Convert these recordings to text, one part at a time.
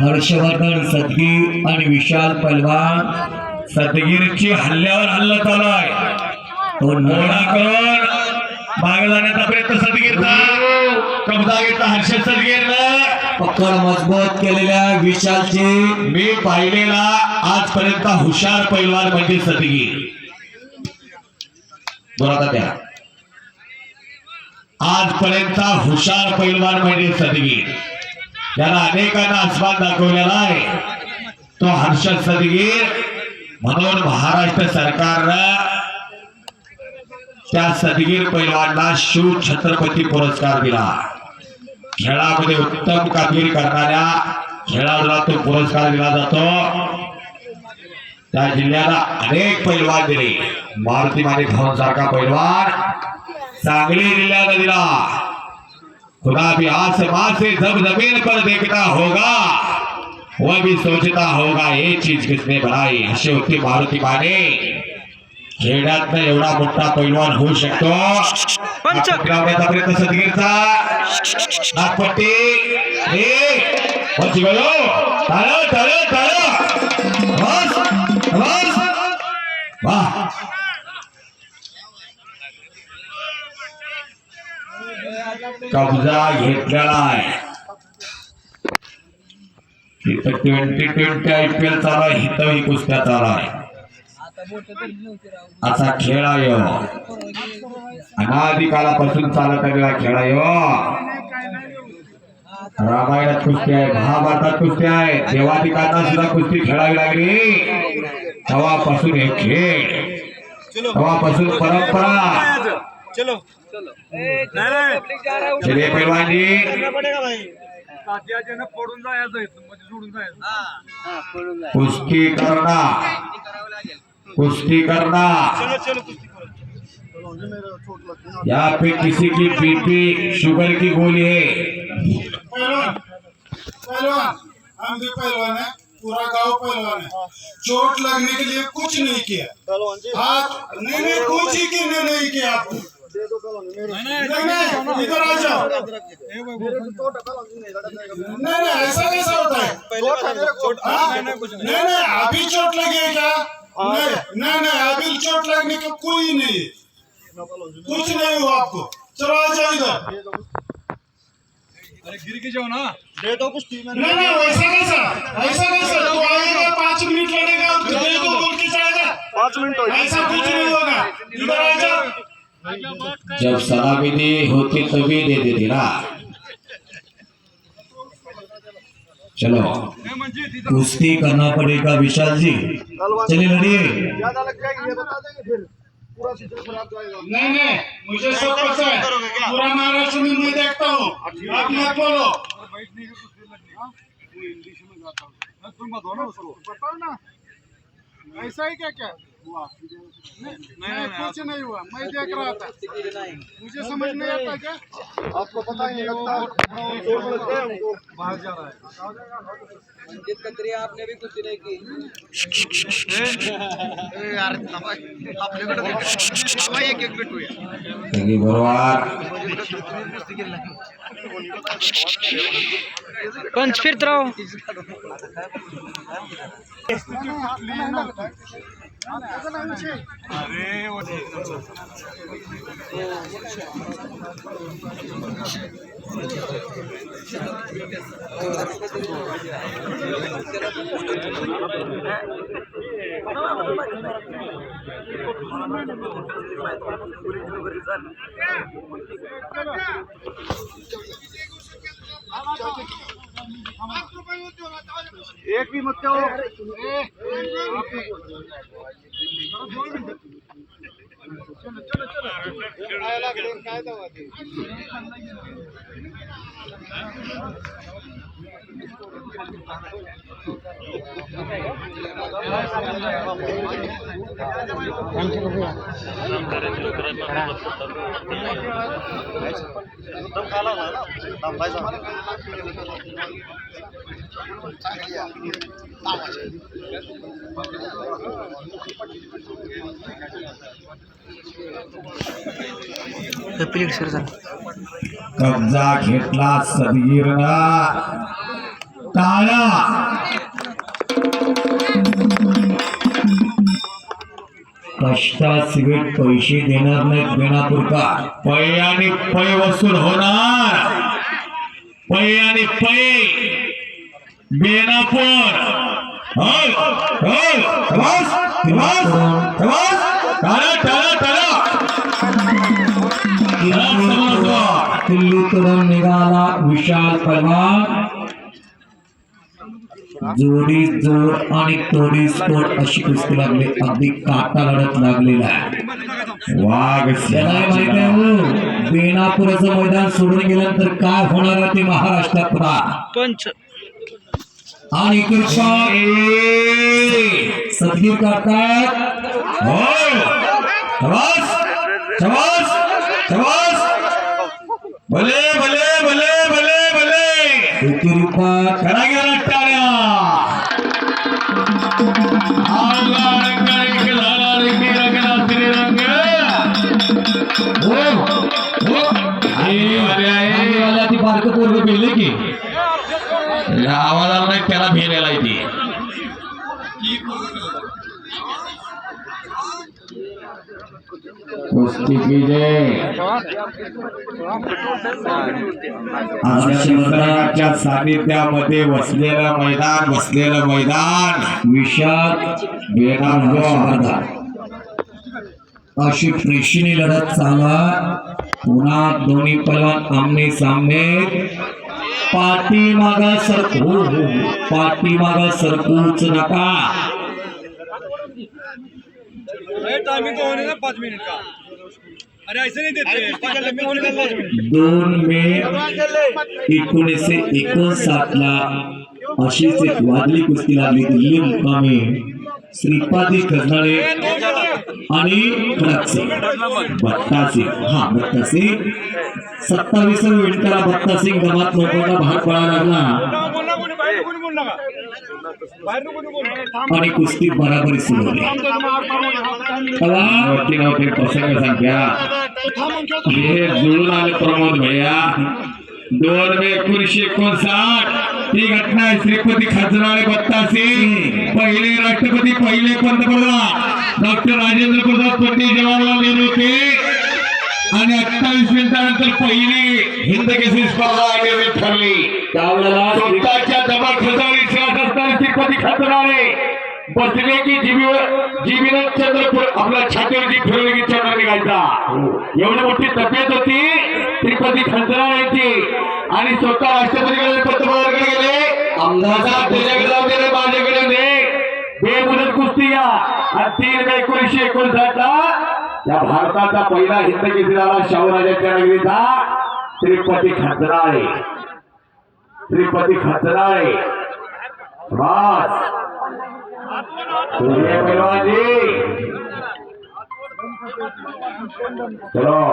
हर्षवर्धन सदगीर आणि विशाल पैलवान सदगीरची हल्ल्यावर हल्ला चालू आहे तो मोडा करून मागे जाण्याचा प्रयत्न सदगीरचा कब्जा घेतला हर्षद सदगीरनं पकड मजबूत केलेल्या विशालची. मी पाहिलेला आजपर्यंत हुशार पैलवान म्हणजे सदगीर बरोबर त्या. आजपर्यंत हुशार पैलवान म्हणजे सदगीर त्याला अनेकांना आस्वाद दाखवलेला आहे. तो हर्षद सदगीर म्हणून महाराष्ट्र सरकारनं त्या सदगीर पैलवानला शिव छत्रपती पुरस्कार दिला. खेळामध्ये उत्तम कामगिरी करणाऱ्या खेळाडूला तो पुरस्कार दिला जातो. त्या जिल्ह्याला अनेक पैलवान दिले. मारुती माने भावन सारखा पैलवान. सांगली जिल्ह्याला दिला खुदा भी आसमां से जब ज़मीन पर देखता होगा। वह भी सोचता होगा ये चीज़ किसने बनाई? अशी होती मारुती माने। खेड्यात एवढा मोठा पैलवान होऊ शकतो? लावण्याचा प्रयत्न सदगीरचा नागपट्टी बस बस। वाह। कब्जा घेतलेला आहे इथं twenty twenty I P L चालू आहे इथंही कुस्त्या चालू आहे. असा खेळ आहे अनादिकालापासून चालत आलेला खेळ आहे रामायणात कुस्ती आहे महाभारतात कुस्ती आहे देवादिकांना सुद्धा कुस्ती खेळावी लागली. तेव्हापासून हे खेळ. तेव्हापासून परंपरा. चलो। चलिए तात्याच्यानं पडून जायचं म्हणजे सोडून जायचं कुस्ती करना। कुस्ती करना। चलो चलो कुस्ती करो। यहाँ पे किसी की बीपी शुगर की गोली है। पहलवान पहलवान हम भी पहलवान है पूरा गाँव पहलवान है। चोट लगने के लिए कुछ नहीं किया। हाथ नहीं नहीं कुछ ही नहीं, नहीं किया ऐसा अभी चोट लगी क्या नहीं अभी चोट लगने का कोई नहीं कुछ नहीं हुआ आपको चलो आ जाओ इधर अरे गिर के जाओ ना दे दो कुछ नहीं नहीं वैसा कैसा ऐसा कैसा तू आएगा पाँच मिनट लगेगा दे दो बोल के जाएगा पाँच मिनट ऐसा कुछ नहीं होगा इधर आ जाओ जब सलामी होती तभी दे देती ना। चलो कुश्ती करना पड़ेगा विशाल जी। चलिए लड़िए। नहीं नहीं मुझे सब पता है। पूरा महाराष्ट्र में मैं देखता हूँ। आप मत बोलो। बैठ नहीं का कुस्ती लगनी? वो इंग्लिश में गाता हूँ तुम बताओ ना उसको। बताओ ना। ऐसा ही क्या क्या हुआ नहीं नहीं कुछ नहीं हुआ मैं देख रहा था मुझे समझ नहीं आता क्या आपको पता ही लगता बाहर जा रहा है आपने भी कुछ नहीं की पंच फिरत राहो अरे वो एक भी मत कहो प्लेट सर सर कब्जा घेतला सदगीरना टाळा कष्टाशिवाय पैसे देणार नाहीत बेणापूरकर पै आणि पै वसूल होणार. पै आणि पै. बेनापूर. टाळा, टाळा, टाळा. किल्लीकडून निघाला विशाल पहलवान जोडी जोड आणि तोडी तोड अशी कुस्ती लागली. अगदी काटा लढत लागलेला आहे. वाघ त्याला माहिती आहे बेणापुराचं मैदान सोडून गेल्यानंतर काय होणार आहे ते महाराष्ट्रात पंच. आणि सदगीर काढतात. होय. शाबास, शाबास, शाबास. भले भले भले भले भले. करा पोरगं गेले की? आवाजाला नाही त्याला भेलेला आहे ती कुस्ती की शंकराच्या सानिध्यामध्ये वसलेलं मैदान बसलेलं मैदान. विशाल बेनापूर अशी प्रेक्षणीय लढत चाला पलवान आमने सामने। पाठीमागा सरकू हो, हो, हो. पाठीमागा सरकूच नका। टाइमिंग तो होने ना पाँच मिनट का। अरे ऐसे नहीं देते। दोन मे एकोणीसशे एकोणसाठ ला अशीच एक वादळी कुस्ती लागली दिल्ली मुक्कामी. श्रीपादी कर्नाळे आणि बत्तासिंग हा बत्तासिंग सत्तावीस विणकरा बत्तासिंग गमात लोकांना भाग पडायला लागला. आणि कुस्ती बराबरी सुरू नव्हती नव्हती प्रसंग संख्या हे जुळून आले प्रमोद भैया. दोन मे एकोणीशे एकोणसाठ. ही घटना आहे श्रीपती खाजराळे बत्तासी. पहिले राष्ट्रपती पहिले पंतप्रधान. डॉक्टर राजेंद्र प्रसाद पंडित जवाहरलाल नेहरू होते. आणि अठ्ठावीस मिनिटानंतर पहिली हिंद केसरी स्पर्धा आयोजित ठरली. त्यावेळेला स्वतःच्या दबाव खजारी इतिहास असताना श्रीपती खाजराळे बसले की जीबीवर जीबीनं चंद्रपूर आपल्या छातीवर जी फिरवली की चंद्र निघायचा. एवढी मोठी तब्येत होती. श्रीपती खंजराळे यांची आणि स्वतः राष्ट्रपतीकडे पंतप्रधानाकडे गेले आमदार त्याच्याकडे दे रे, माझ्याकडे दे बेमुदत कुस्ती या. आणि तीन मे एकोणीशे एकोणसाठ ला या भारताचा पहिला हिंद केसरी झाला शाहूराजांच्या नगरीचा श्रीपती खतराळे. श्रीपती खतराळे. बस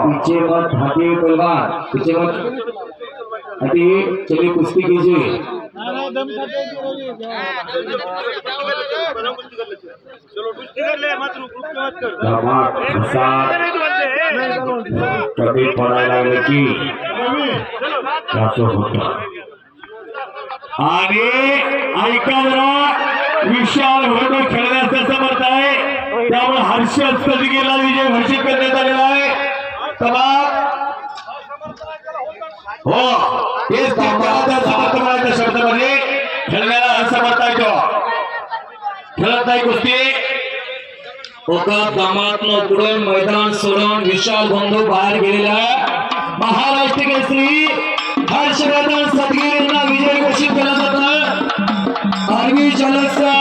पीछे मत हटे पहलवान पीछे मत. हटे चलिए कुश्ती कीजिए. कमी पडायला की होत। आणि ऐका जरा विशाल भरपूर खेळण्याचं समर्थ आहे. त्यामुळे हर्षद सदगीला विजय घोषित करण्यात आलेला आहे. तमाम हो तेच બતાવજો ભરતભાઈ કુસ્તી मैदान सोडून विशाल बंधू बाहेर गेलेला महाराष्ट्र केसरी हर्षवर्धन सदगिरींना विजय घोषित केला जातो आर्मी चालकचा